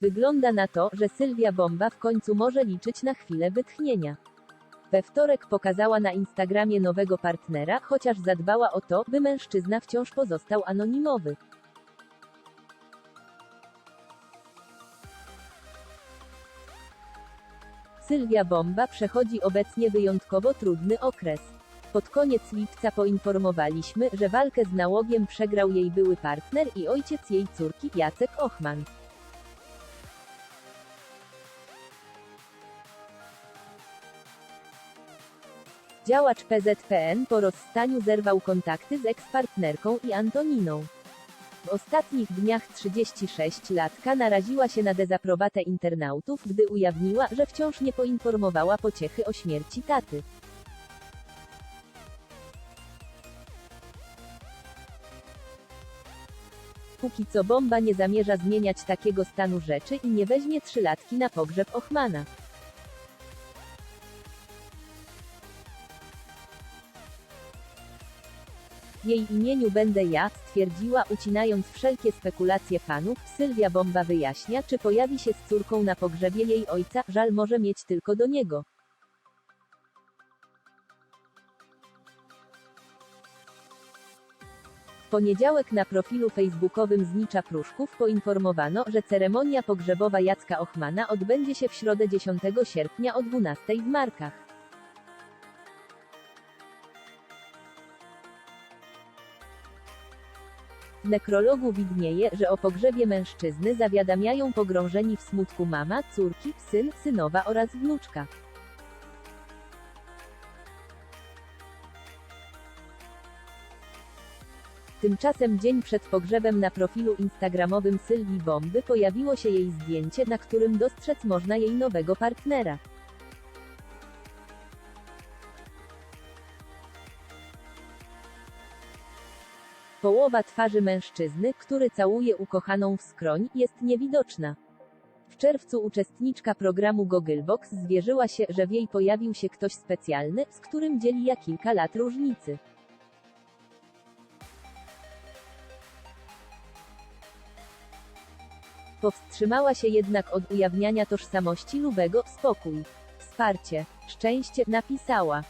Wygląda na to, że Sylwia Bomba w końcu może liczyć na chwilę wytchnienia. We wtorek pokazała na Instagramie nowego partnera, chociaż zadbała o to, by mężczyzna wciąż pozostał anonimowy. Sylwia Bomba przechodzi obecnie wyjątkowo trudny okres. Pod koniec lipca poinformowaliśmy, że walkę z nałogiem przegrał jej były partner i ojciec jej córki, Jacek Ochman. Działacz PZPN po rozstaniu zerwał kontakty z ekspartnerką i Antoniną. W ostatnich dniach 36-latka naraziła się na dezaprobatę internautów, gdy ujawniła, że wciąż nie poinformowała pociechy o śmierci taty. Póki co bomba nie zamierza zmieniać takiego stanu rzeczy i nie weźmie trzylatki na pogrzeb Ochmana. Jej imieniu będę ja, stwierdziła ucinając wszelkie spekulacje fanów, Sylwia Bomba wyjaśnia, czy pojawi się z córką na pogrzebie jej ojca, żal może mieć tylko do niego. Poniedziałek na profilu facebookowym Znicza Pruszków poinformowano, że ceremonia pogrzebowa Jacka Ochmana odbędzie się w środę 10 sierpnia o 12 w Markach. W nekrologu widnieje, że o pogrzebie mężczyzny zawiadamiają pogrążeni w smutku mama, córki, syn, synowa oraz wnuczka. Tymczasem dzień przed pogrzebem na profilu instagramowym Sylwii Bomby pojawiło się jej zdjęcie, na którym dostrzec można jej nowego partnera. Połowa twarzy mężczyzny, który całuje ukochaną w skroń, jest niewidoczna. W czerwcu uczestniczka programu Gogglebox zwierzyła się, że w jej pojawił się ktoś specjalny, z którym dzieli ja kilka lat różnicy. Powstrzymała się jednak od ujawniania tożsamości lubego, spokój, wsparcie, szczęście, napisała.